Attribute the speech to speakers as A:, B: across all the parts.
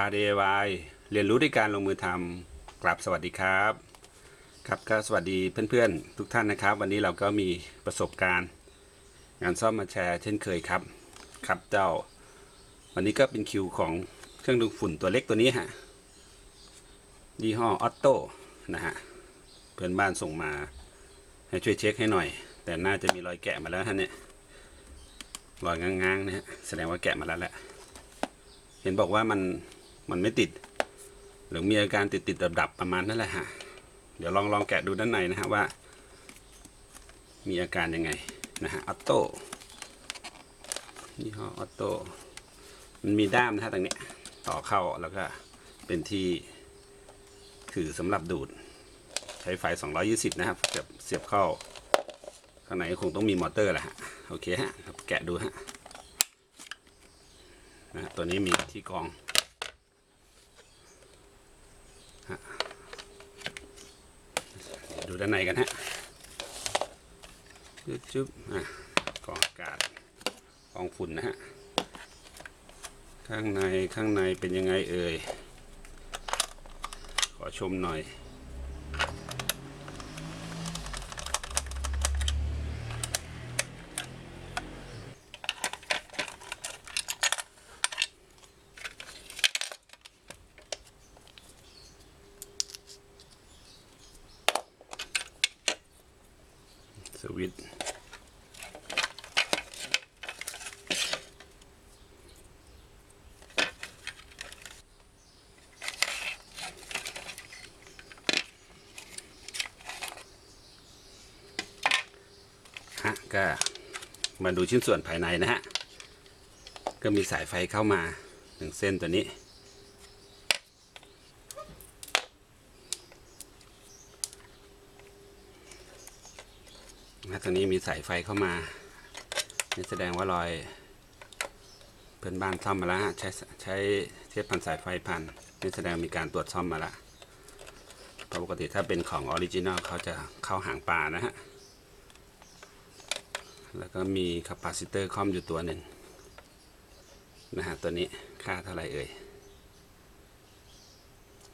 A: พา DIY เรียนรู้ด้วยการลงมือทำกลับสวัสดีครับ ครับก็สวัสดีเพื่อนๆ ทุกท่านนะครับ วันนี้เราก็มีประสบการณ์ งานซ่อมมาแชร์เช่นเคยครับ ครับเจ้า วันนี้ก็เป็นคิวของเครื่องดูดฝุ่นตัวเล็กตัวนี้ฮะยี่ห้อออตโต้นะฮะเพื่อนบ้านส่งมาให้ช่วยเช็คให้หน่อย แต่น่าจะมีรอยแกะมาแล้วฮะเนี่ยรอยง้างๆนะฮะแสดงว่าแกะมาแล้วแหละเห็นบอกว่ามัน มันไม่ติด หรือมีอาการติดติดดับดับประมาณนั่นแหละฮะ เดี๋ยวลองลองแกะดูด้านในนะฮะว่า มีอาการยังไงนะฮะออโต้ยี่ห้อออโต้มันมีด้ามนะฮะตรงเนี้ยต่อเข้าแล้วก็เป็นที่ถือสำหรับดูด ใช้ไฟ 220 นะครับเสียบเสียบเข้า ข้างในคงต้องมีมอเตอร์แหละฮะโอเคฮะแกะดูฮะนะฮะตัวนี้มีที่กรองฮะดูด้านในกันฮะจุ๊บจุ๊บอะกองอากาศกองฝุ่นนะฮะ ข้างในข้างในเป็นยังไงเอ่ย ขอชมหน่อย ส วิต ฮะ ก็มาดูชิ้นส่วนภายในนะฮะ ก็มีสายไฟเข้ามาหนึ่งเส้นตัวนี้ นะตรงนี้มีสายไฟเข้ามา นี่แสดงว่ารอย เพื่อนบ้านซ่อมมาแล้วฮะใช้ใช้เทปพันสายไฟพันนี่แสดงมีการตรวจซ่อมมาแล้วเพราะปกติถ้าเป็นของออริจินัลเขาจะเข้าหางปลานะฮะ แล้วก็มีคาปาซิเตอร์คอมอยู่ตัวหนึ่งนะฮะตัวนี้ค่าเท่าไหร่เอ่ย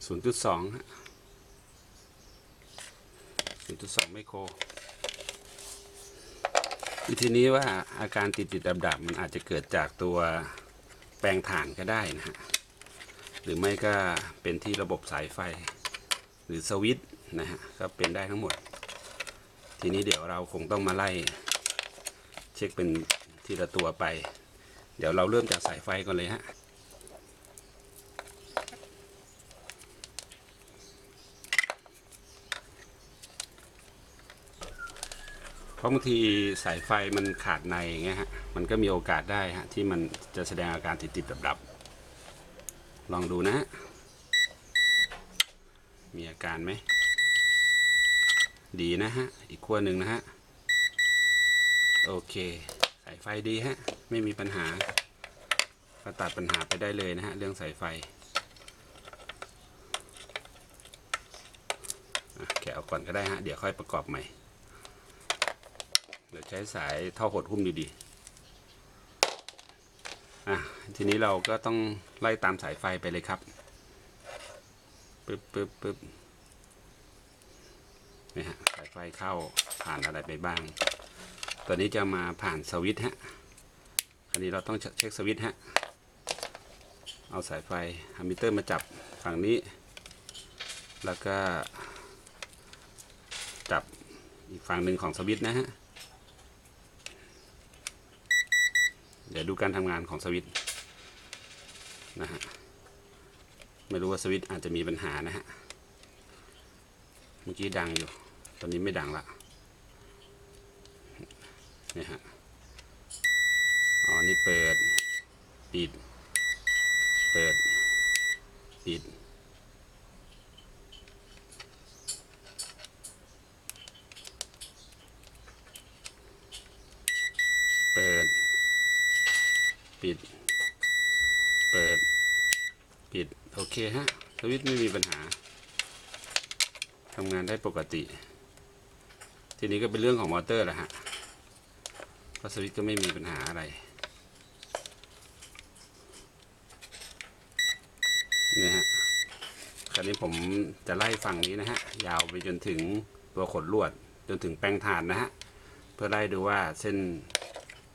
A: 0.2ฮะ0.2 ไมโคร ทีนี้ว่าอาการติดติดดับดับมันอาจจะเกิดจากตัวแปลงถ่านก็ได้นะฮะหรือไม่ก็เป็นที่ระบบสายไฟ หรือสวิตช์นะฮะก็เป็นได้ทั้งหมด ทีนี้เดี๋ยวเราคงต้องมาไล่ เช็คเป็นทีละตัวไป เดี๋ยวเราเริ่มจากสายไฟก่อนเลยฮะ ราะบางทีสายไฟมันขาดในอย่างเงี้ยฮะมันก็มีโอกาสได้ฮะที่มันจะแสดงอาการติดติดดับดับๆลองดูนะ มีอาการไหม ดีนะฮะ อีกขั้วหนึ่งนะฮะ โอเค สายไฟดีฮะ ไม่มีปัญหา ก็ตัดปัญหาไปได้เลยนะฮะ เรื่องสายไฟแกะออกก่อนก็ได้ฮะ เดี๋ยวค่อยประกอบใหม่ เดี๋ยวใช้สายท่อหดหุ้มดีๆอะทีนี้เราก็ต้องไล่ตามสายไฟไปเลยครับปึ๊บปึ๊บปึ๊บนี่ฮะสายไฟเข้าผ่านอะไรไปบ้างตัวนี้จะมาผ่านสวิตช์ฮะอันนี้เราต้องเช็คสวิตช์ฮะเอาสายไฟฮัมมิเตอร์มาจับฝั่งนี้ แล้วก็จับอีกฝั่งหนึ่งของสวิตช์นะฮะ เดี๋ ยวดูการทำงานของสวิตนะฮะไม่รู้ว่าสวิตอาจจะมีปัญหานะฮะเมื่อกี้ดังอยู่ ตอนนี้ไม่ดังละนี่ฮะอ๋อนี่เปิด ปิด เปิด ปิด ปิด เปิด ปิด โอเคฮะ สวิตช์ไม่มีปัญหาทำงานได้ปกติ ทีนี้ก็เป็นเรื่องของมอเตอร์แหละฮะเพราะสวิตช์ก็ไม่มีปัญหาอะไรนี่ฮะคราวนี้ผมจะไล่ฝั่งนี้นะฮะ ยาวไปจนถึงตัวขนลวด จนถึงแป้งถ่านนะฮะ เพื่อไล่ดูว่าเส้น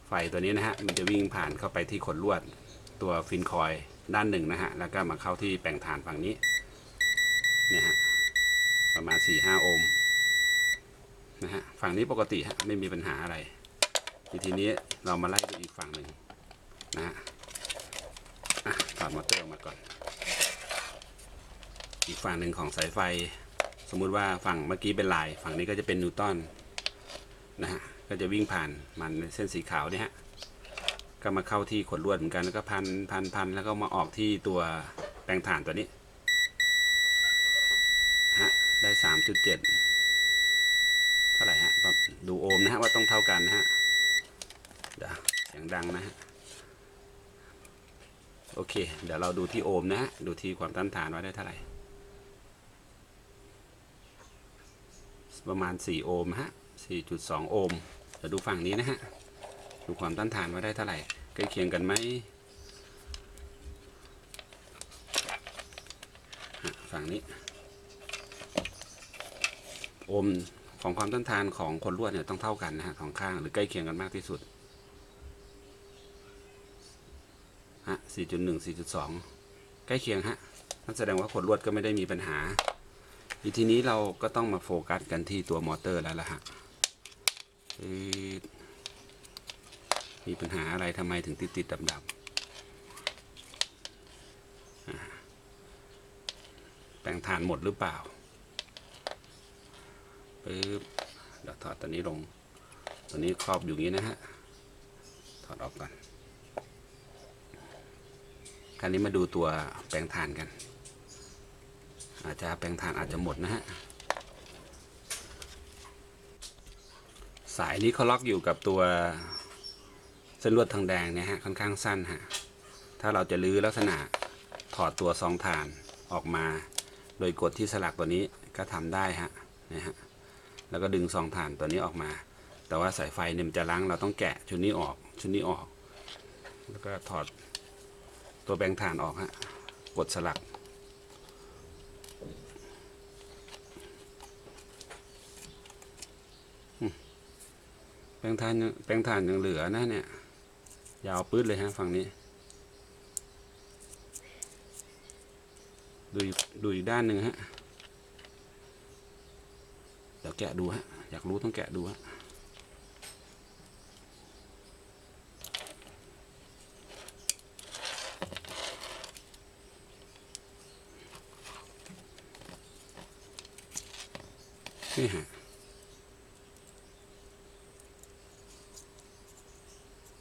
A: ไฟตัวนี้นะฮะมันจะวิ่งผ่านเข้าไปที่ขนลวดตัวฟินคอยด้านหนึ่งนะฮะแล้วก็มาเข้าที่แป้งถ่านฝั่งนี้เนี่ยฮะประมาณ 4-5 โอห์มนะฮะฝั่งนี้ปกติฮะไม่มีปัญหาอะไร ทีนี้เรามาไล่ดูอีกฝั่งหนึ่งนะฮะอะถอดมอเตอร์ออกมาก่อน อีกฝั่งหนึ่งของสายไฟ สมมุติว่าฝั่งเมื่อกี้เป็นลาย ฝั่งนี้ก็จะเป็นนิวตันนะฮะ ก็จะวิ่งผ่านมันเส้นสีขาวเนี่ยฮะก็มาเข้าที่ขนลวดเหมือนกันแล้วก็พันพันพันแล้วก็มาออกที่ตัวแปลงถ่านตัวนี้ฮะได้สามจุดเจ็ดเท่าไหร่ฮะดูโอห์มนะฮะว่าต้องเท่ากันนะฮะเดี๋ยวเสียงดังนะฮะโอเค เดี๋ยวเราดูที่โอห์มนะฮะดูที่ความต้านทานว่าได้เท่าไหร่ประมาณ 4 โอห์มฮะ 4.2 โอห์ม เดี๋ยวดูฝั่งนี้นะฮะ ดูความต้านทานว่าได้เท่าไหร่ใกล้เคียงกันไหมฝั่งนี้ อมของความต้านทานของคนลวดเนี่ยต้องเท่ากันนะฮะสองข้างหรือใกล้เคียงกันมากที่สุดฮะ4.1 4.2 ใกล้เคียงฮะนั่นแสดงว่าคนลวดก็ไม่ได้มีปัญหา อีทีนี้เราก็ต้องมาโฟกัสกันที่ตัวมอเตอร์แล้วล่ะฮะ มีปัญหาอะไรทำไมถึงติดติดดับดับแปลงฐานหมดหรือเปล่าปึ๊บเดี๋ยวถอดตัวนี้ลง ตัวนี้ครอบอยู่งนี้นะฮะ ถอดออกก่อน คราวนี้มาดูตัวแปลงถ่านกัน อาจจะแปลงถ่านอาจจะหมดนะฮะ สายนี้เขาล็อกอยู่กับตัวเส้นลวดทางแดงเนี่ยฮะค่อนข้างสั้นฮะถ้าเราจะลื้อลักษณะถอดตัวซองถ่านออกมา โดยกดที่สลักตัวนี้ก็ทำได้ฮะนะฮะแล้วก็ดึงซองถ่านตัวนี้ออกมา แต่ว่าสายไฟเนี่ยมันจะล้างเราต้องแกะชุดนี้ออกชุดนี้ออก แล้วก็ถอดตัวแบงฐานออกฮะกดสลักอืม แบงค์ฐานยังแบงค์ฐานยังเหลือนะเนี่ย ยาวปื้ดเลยฮะฝั่งนี้ ดูดูอีกด้านหนึ่งฮะ เดี๋ยวแกะดูฮะ อยากรู้ต้องแกะดูฮะนี่ฮะ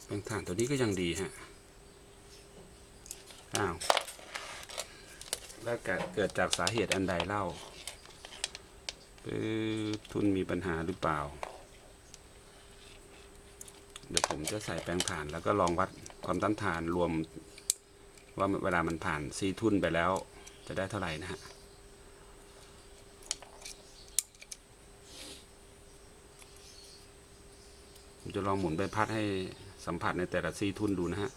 A: แบงฐานตัวนี้ก็ยังดีฮะ อ้าว แล้วเกิดจากสาเหตุอันใดเล่าทุนมีปัญหาหรือเปล่า เดี๋ยวผมจะใส่แปลงถ่านแล้วก็ลองวัดความต้านทานรวม ว่าเวลามันผ่านซีทุนไปแล้ว จะได้เท่าไหร่นะฮะผมจะลองหมุนใบพัดให้ สัมผัสในแต่ละซีทุนดูนะฮะ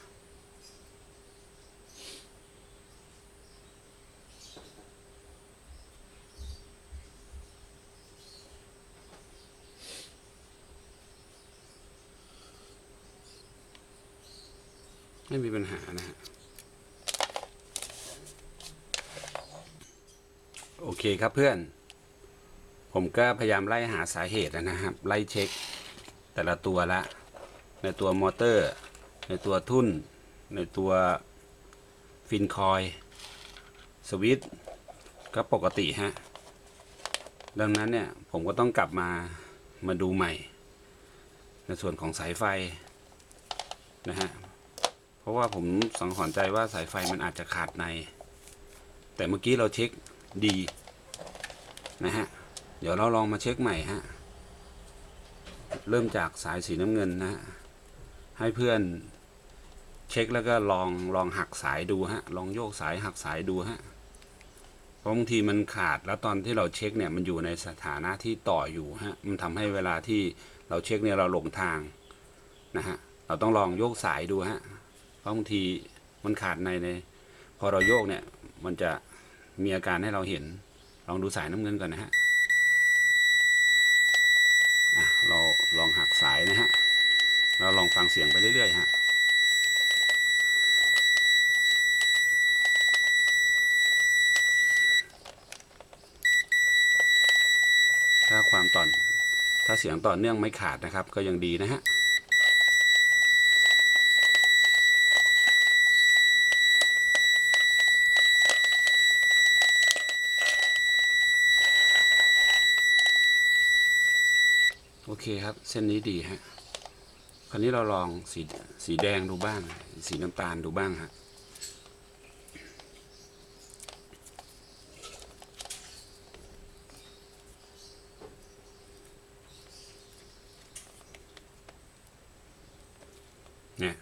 A: ไม่มีปัญหานะฮะโอเคครับเพื่อน ผมก็พยายามไล่หาสาเหตุนะครับ ไล่เช็ค แต่ละตัวละ ในตัวมอเตอร์ ในตัวทุ่น ในตัวฟินคอยสวิตช์ก็ปกติฮะ ดังนั้นเนี่ยผมก็ต้องกลับมามาดูใหม่ ในส่วนของสายไฟนะฮะ เพราะว่าผมสังหรณ์ใจว่าสายไฟมันอาจจะขาดใน แต่เมื่อกี้เราเช็คดีนะฮะ เดี๋ยวเราลองมาเช็คใหม่ฮะ เริ่มจากสายสีน้ำเงินนะฮะ ให้เพื่อนเช็คแล้วก็ลองลองหักสายดูฮะ ลองโยกสายหักสายดูฮะเพราะบางทีมันขาดแล้วตอนที่เราเช็คเนี่ยมันอยู่ในสถานะที่ต่ออยู่ฮะ มันทำให้เวลาที่เราเช็คเนี่ยเราหลงทางนะฮะ เราต้องลองโยกสายดูฮะ เพราะบางทีมันขาดในใน พอเราโยกเนี่ยมันจะมีอาการให้เราเห็น ลองดูสายน้ำเงินก่อนนะฮะะเราลองหักสายนะฮะ เราลองฟังเสียงไปเรื่อยๆฮะถ้าความต่อนถ้าเสียงต่อเนื่องไม่ขาดนะครับ ก็ยังดีนะฮะโอเคครับ เส้นนี้ดีฮะ คราวนี้เราลองสีสีแดงดูบ้าง สีน้ำตาลดูบ้างฮะเนี่ย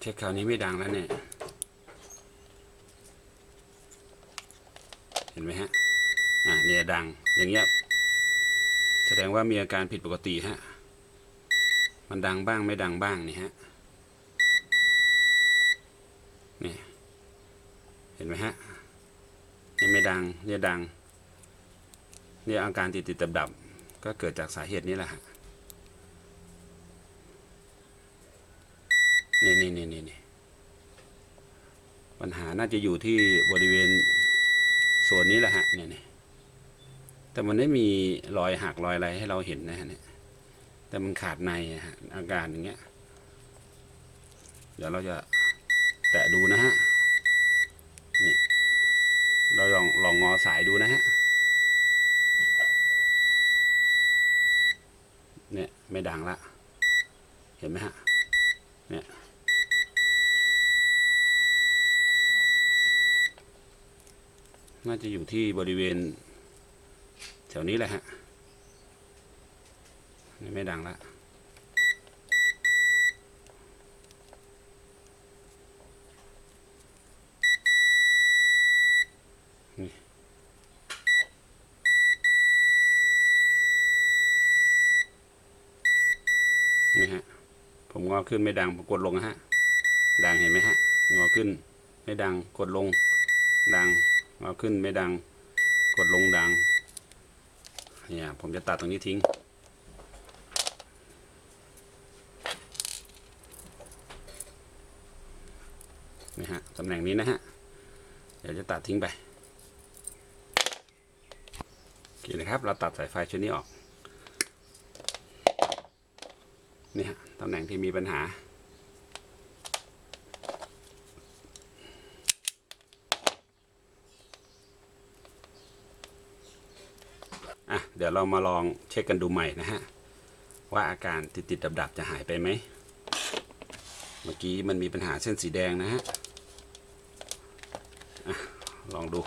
A: เช็คคราวนี้ไม่ดังแล้วเนี่ย เห็นไหมฮะ อ่าเนี่ยดังอย่างเงี้ย แสดงว่ามีอาการผิดปกติฮะ มันดังบ้างไม่ดังบ้างนี่ฮะนี่เห็นไหมฮะนี่ไม่ดังเนี่ยดังเนี่ยอาการติดติดดับดับก็เกิดจากสาเหตุนี้แหละฮะนี่นี่นี่นี่นี่ปัญหาน่าจะอยู่ที่บริเวณส่วนนี้แหละฮะเนี่ยแต่มันไม่มีรอยหักรอยอะไรให้เราเห็นนะฮะเนี่ย แต่มันขาดในฮะอาการอย่างเงี้ย เดี๋ยวเราจะแตะดูนะฮะ นี่ เราลองลองงอสายดูนะฮะ เนี่ยไม่ดังละ เห็นไหมฮะ เนี่ยน่าจะอยู่ที่บริเวณแถวนี้แหละฮะ นี่ไม่ดังละนี่นี่ฮะ ผมงอขึ้นไม่ดังผมกดลงนะฮะ ดังเห็นไหมฮะ งอขึ้น ไม่ดัง กดลง ดัง งอขึ้นไม่ดัง กดลงดัง เนี่ย ผมจะตัดตรงนี้ทิ้ง นี่ฮะ ตำแหน่งนี้นะฮะ เดี๋ยวจะตัดทิ้งไปโอเคนะครับ เราตัดสายไฟชุดนี้ออก นี่ฮะตำแหน่งที่มีปัญหาอะเดี๋ยวเรามาลองเช็คกันดูใหม่นะฮะ ว่าอาการติดติดดับดับจะหายไปไหม เมื่อกี้มันมีปัญหาเส้นสีแดงนะฮะ ลองดู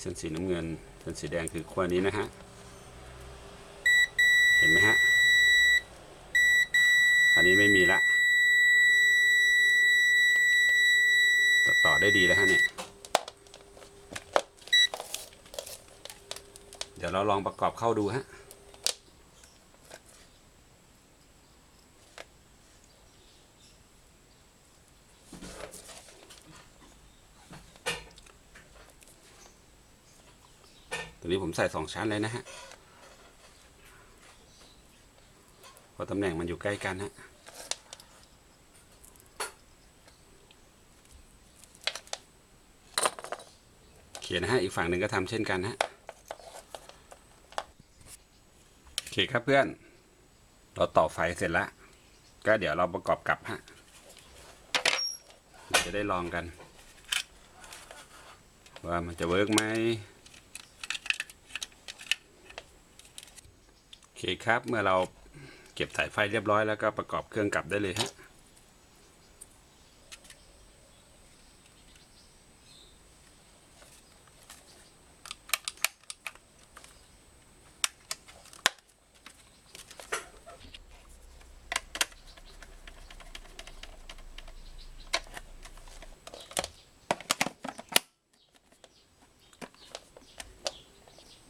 A: เส้นสีน้ำเงินเส้นสีแดงคือขั้วนี้นะฮะ เห็นไหมฮะ อันนี้ไม่มีละตัดต่อได้ดีแล้วฮะเนี่ย เดี๋ยวเราลองประกอบเข้าดูฮะ ตัวนี้ผมใส่สองชั้นเลยนะฮะเพราะตำแหน่งมันอยู่ใกล้กันฮะเขียนนะฮะอีกฝั่งหนึ่งก็ทำเช่นกันฮะโอเคครับเพื่อน เราต่อไฟเสร็จแล้ว ก็เดี๋ยวเราประกอบกลับฮะจะได้ลองกัน ว่ามันจะเวิร์กไหม โอเคครับ เมื่อเราเก็บสายไฟเรียบร้อยแล้วก็ประกอบเครื่องกลับได้เลยฮะ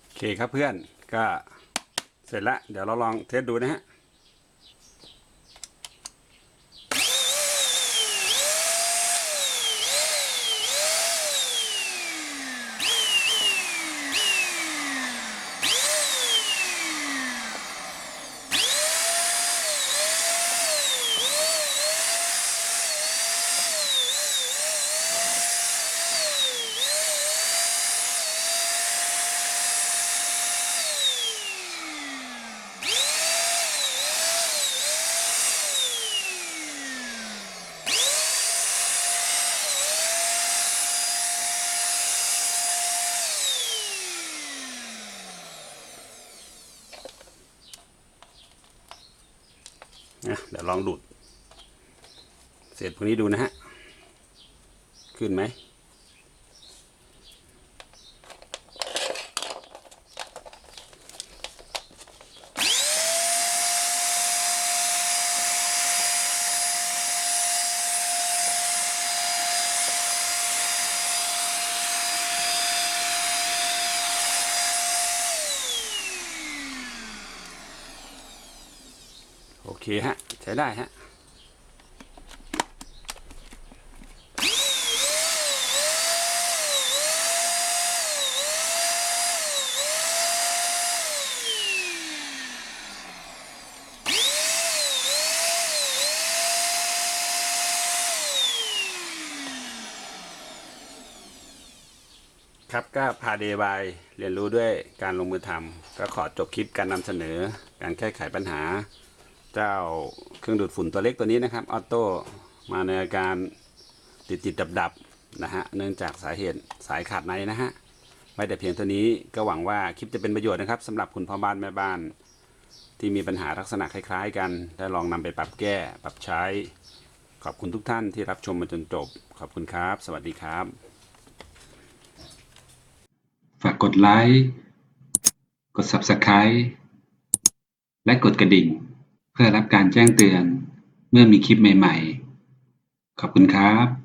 A: โอเคครับเพื่อนก็ เสร็จแล้ว เดี๋ยวเราลองเทสดูนะฮะ ลองดูดเศษพวกนี้ดูนะฮะ ขึ้นไหม โอเคฮะ ใช้ได้ฮะครับก็พาเดบายเรียนรู้ด้วยการลงมือทำก็ขอจบคลิปการนำเสนอ การแก้ไขปัญหา เจ้า เครื่องดูดฝุ่นตัวเล็กตัวนี้นะครับออโต้มาในอาการติดติดดับดับนะฮะเนื่องจากสาเหตุสายขาดในนะฮะไม่แต่เพียงเท่านี้ก็หวังว่าคลิปจะเป็นประโยชน์นะครับสำหรับคุณพ่อบ้านแม่บ้าน ที่มีปัญหาลักษณะคล้าย ๆ กัน ได้ลองนำไปปรับแก้ ปรับใช้ ขอบคุณทุกท่านที่รับชมมาจนจบ ขอบคุณครับ สวัสดีครับ
B: ฝากกดไลค์ กด Subscribe และกดกระดิ่ง เพื่อรับการแจ้งเตือนเมื่อมีคลิปใหม่ ๆ ขอบคุณครับ